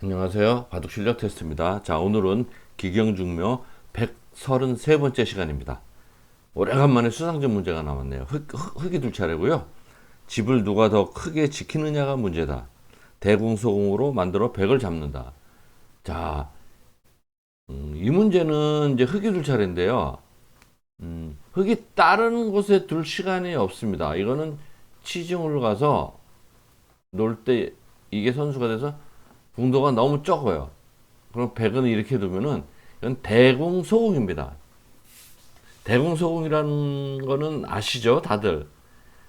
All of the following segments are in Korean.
안녕하세요. 바둑 실력 테스트입니다. 자, 오늘은 기경중묘 133번째 시간입니다. 오래간만에 수상전 문제가 나왔네요. 흙이 둘 차례고요. 집을 누가 더 크게 지키느냐가 문제다. 대궁소궁으로 만들어 백을 잡는다. 자, 음, 이 문제는 이제 흙이 둘 차례인데요. 음, 흙이 다른 곳에 둘 시간이 없습니다. 이거는 치중을 가서 놀 때 이게 선수가 돼서 궁도가 너무 적어요. 그럼 백은 이렇게 두면은 이건 대궁 소궁입니다. 대궁 소궁이라는 거는 아시죠? 다들.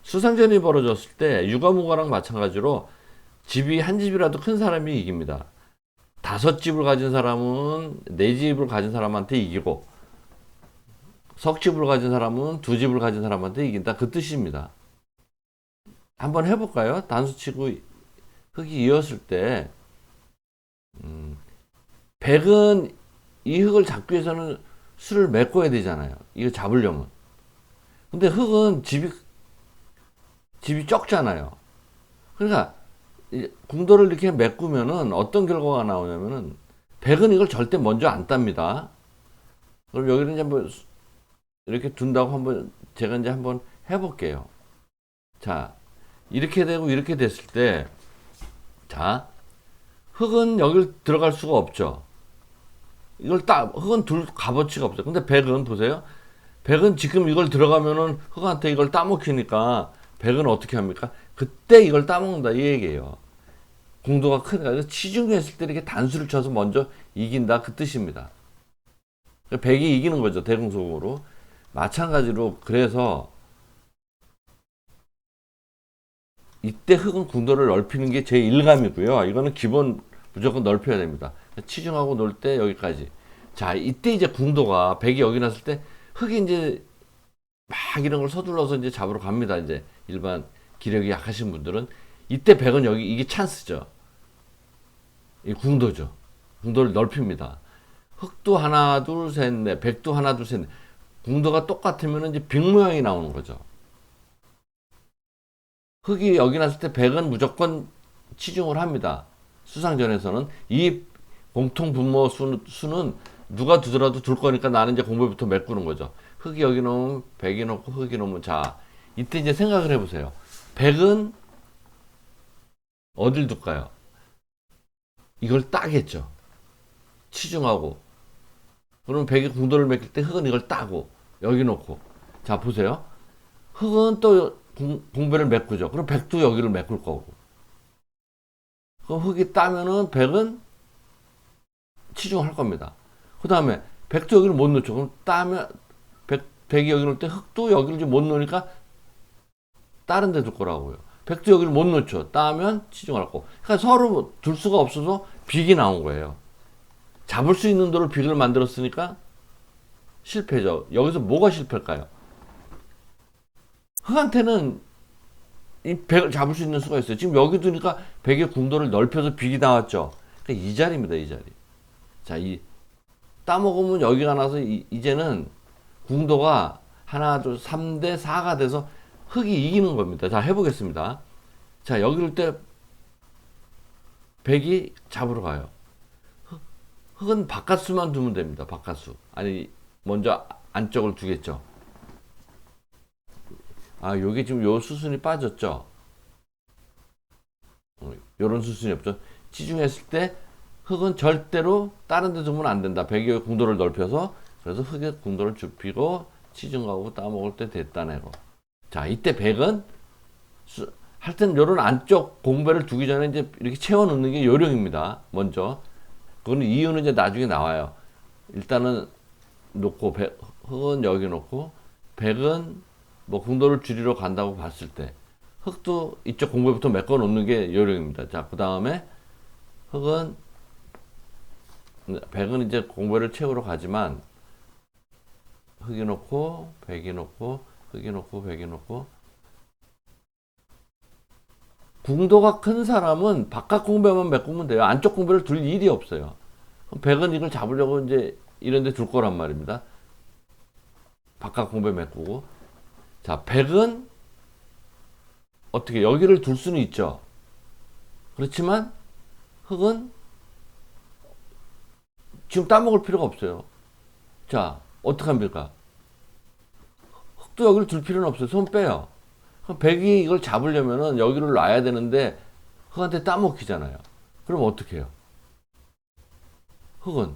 수상전이 벌어졌을 때 육아무가랑 마찬가지로 집이 한 집이라도 큰 사람이 이깁니다. 다섯 집을 가진 사람은 네 집을 가진 사람한테 이기고 석 집을 가진 사람은 두 집을 가진 사람한테 이긴다. 그 뜻입니다. 한번 해볼까요? 단수치고 흙이 이었을 때 음, 백은 이 흙을 잡기 위해서는 수를 메꿔야 되잖아요. 이거 잡으려면. 근데 흙은 집이 집이 적잖아요. 그러니까 이 궁도를 이렇게 메꾸면은 어떤 결과가 나오냐면은 백은 이걸 절대 먼저 안 땁니다. 그럼 여기를 이제 한번 수- 이렇게 둔다고 한번 제가 이제 한번 해볼게요. 자, 이렇게 되고 이렇게 됐을 때, 자, 흙은 여길 들어갈 수가 없죠. 이걸 딱 흙은 둘 값어치가 없어요. 근데 백은 보세요. 백은 지금 이걸 들어가면은 흙한테 이걸 따먹히니까 백은 어떻게 합니까? 그때 이걸 따먹는다 이 얘기예요. 공도가 크니까 그래서 치중했을 때 이렇게 단수를 쳐서 먼저 이긴다 그 뜻입니다. 백이 이기는 거죠 대궁속으로. 마찬가지로 그래서 이때 흙은 궁도를 넓히는 게제 일감이고요. 이거는 기본 무조건 넓혀야 됩니다. 치중하고 놀 때 여기까지. 자, 이때 이제 궁도가 백이 여기 났을 때 흙이 이제 막 이런 걸 서둘러서 이제 잡으러 갑니다. 이제 일반 기력이 약하신 분들은 이때 백은 여기 이게 찬스죠. 이 궁도죠. 궁도를 넓힙니다. 흙도 하나, 둘, 셋, 넷, 백도 하나, 둘, 셋, 넷. 궁도가 똑같으면 이제 빅 모양이 나오는 거죠. 흙이 여기 났을 때 백은 무조건 치중을 합니다. 수상전에서는 이 공통 분모 수, 수는 누가 두더라도 둘 거니까 나는 이제 공부부터 메꾸는 거죠. 흙이 여기 놓으면 백이 놓고 흙이 놓으면 자 이때 이제 생각을 해보세요. 백은 어딜 둘까요? 이걸 따겠죠. 치중하고 그러면 백이 궁도를 메낄 때 흙은 이걸 따고 여기 놓고 자 보세요. 흙은 또 공, 공배를 메꾸죠. 그럼 백도 여기를 메꿀 거고. 그럼 흙이 따면은 백은 치중할 겁니다. 그 다음에 백도 여기를 못 놓죠. 그럼 따면 백, 백이 여기 놓을 때 흙도 여기를 못 놓으니까 다른 데 둘 거라고요. 백도 여기를 못 놓죠. 따면 치중할 거고. 그러니까 서로 둘 수가 없어서 빅이 나온 거예요. 잡을 수 있는 도를 빅을 만들었으니까 실패죠. 여기서 뭐가 실패일까요? 흙한테는 이 백을 잡을 수 있는 수가 있어요. 지금 여기 두니까 백의 궁도를 넓혀서 빅이 나왔죠. 그러니까 이 자리입니다, 이 자리. 자, 이 따먹으면 여기가 나서 이, 이제는 궁도가 하나, 둘, 3대 4가 돼서 흙이 이기는 겁니다. 자, 해보겠습니다. 자, 여기를 때 백이 잡으러 가요. 흙, 흙은 바깥수만 두면 됩니다. 바깥수. 아니, 먼저 안쪽을 두겠죠. 아, 요게 지금 요 수순이 빠졌죠? 어, 요런 수순이 없죠? 치중했을 때 흙은 절대로 다른 데 두면 안 된다. 백의 궁도를 넓혀서 그래서 흙의 궁도를 좁히고 치중하고 따먹을 때 됐다네고. 자, 이때 백은 수, 하여튼 요런 안쪽 공배를 두기 전에 이제 이렇게 채워 넣는 게 요령입니다. 먼저. 그거는 이유는 이제 나중에 나와요. 일단은 놓고 백, 흙은 여기 놓고 백은 뭐 궁도를 줄이러 간다고 봤을 때 흙도 이쪽 공부부터 메꿔 놓는 게 요령입니다. 자, 그 다음에 흙은 백은 이제 공부를 채우러 가지만 흙이 놓고 백이 놓고 흙이 놓고 백이 놓고 궁도가 큰 사람은 바깥 공배만 메꾸면 돼요. 안쪽 공배를 둘 일이 없어요. 백은 이걸 잡으려고 이제 이런 데 둘 거란 말입니다. 바깥 공배 메꾸고 자, 백은 어떻게 여기를 둘 수는 있죠. 그렇지만 흙은 지금 따먹을 필요가 없어요. 자, 어떻게 합니까? 흙도 여기를 둘 필요는 없어요. 손 빼요. 그럼 백이 이걸 잡으려면은 여기를 놔야 되는데 흙한테 따먹히잖아요. 그럼 어떻게 해요? 흙은,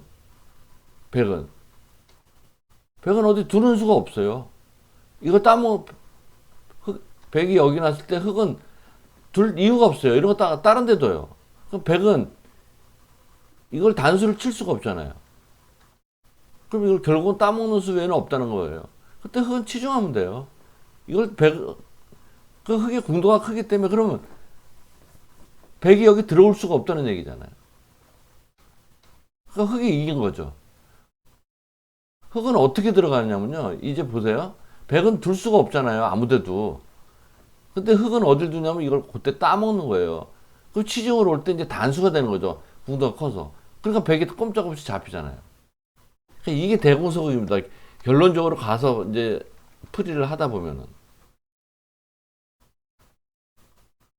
백은. 백은 어디 두는 수가 없어요. 이거 흙, 백이 여기 놨을 때 흙은 둘 이유가 없어요. 이런 거 따, 다른 데 둬요. 그럼 백은 이걸 단수를 칠 수가 없잖아요. 그럼 이걸 결국은 따먹는 수 외에는 없다는 거예요. 그때 흙은 치중하면 돼요. 이걸 백, 그 흙의 공도가 크기 때문에 그러면 백이 여기 들어올 수가 없다는 얘기잖아요. 그 흙이 이긴 거죠. 흙은 어떻게 들어가냐면요. 이제 보세요. 백은 둘 수가 없잖아요. 아무데도. 근데 흙은 어딜 두냐면 이걸 그때 따먹는 거예요. 그 치중으로 올때 이제 단수가 되는 거죠. 궁도가 커서. 그러니까 백이 꼼짝없이 잡히잖아요. 그러니까 이게 대공소극입니다. 결론적으로 가서 이제 풀이를 하다 보면은.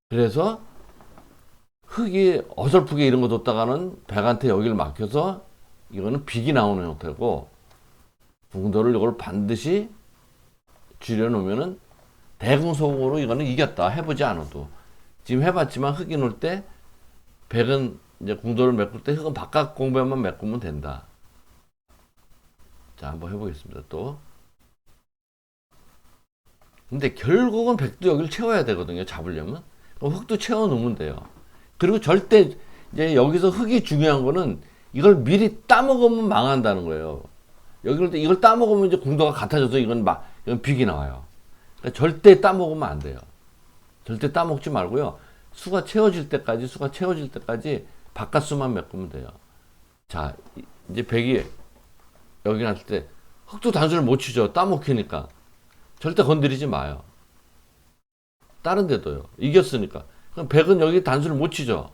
그래서 흙이 어설프게 이런 거 뒀다가는 백한테 여기를 막혀서 이거는 빅이 나오는 형태고 궁도를 이걸 반드시 줄여놓으면은 대궁소극으로 이거는 이겼다 해보지 않아도 지금 해봤지만 흙이 놓을 때 백은 이제 궁도를 메꿀 때 흙은 바깥 공배만 메꾸면 된다. 자 한번 해보겠습니다 또. 근데 결국은 백도 여기를 채워야 되거든요 잡으려면 흙도 채워 놓으면 돼요. 그리고 절대 이제 여기서 흙이 중요한 거는 이걸 미리 따먹으면 망한다는 거예요. 여기를 이걸 따먹으면 이제 궁도가 같아져서 이건 막 빅이 나와요. 그러니까 절대 따먹으면 안 돼요. 절대 따먹지 말고요. 수가 채워질 때까지 수가 채워질 때까지 바깥 수만 메꾸면 돼요. 자 이- 이제 백이 여기 났을 때 흙도 단수를 못 치죠. 따먹히니까 절대 건드리지 마요. 다른 데도요. 이겼으니까. 그럼 백은 여기 단수를 못 치죠.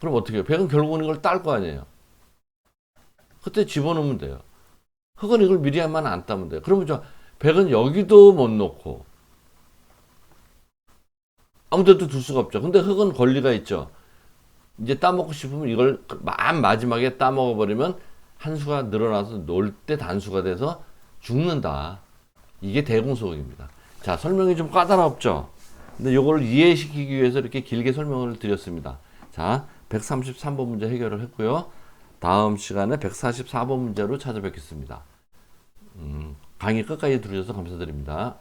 그럼 어떻게 해요? 백은 결국은 이걸 딸 거 아니에요. 그때 집어넣으면 돼요. 흙은 이걸 미리 하면 안 따면 돼요. 그러면 저 백은 여기도 못 놓고 아무데도 둘 수가 없죠. 근데 흙은 권리가 있죠. 이제 따먹고 싶으면 이걸 맨 마지막에 따먹어 버리면 한 수가 늘어나서 놀 때 단수가 돼서 죽는다. 이게 대공소극입니다. 자, 설명이 좀 까다롭죠? 근데 이걸 이해시키기 위해서 이렇게 길게 설명을 드렸습니다. 자, 133번 문제 해결을 했고요. 다음 시간에 144번 문제로 찾아뵙겠습니다. 음, 강의 끝까지 들으셔서 감사드립니다.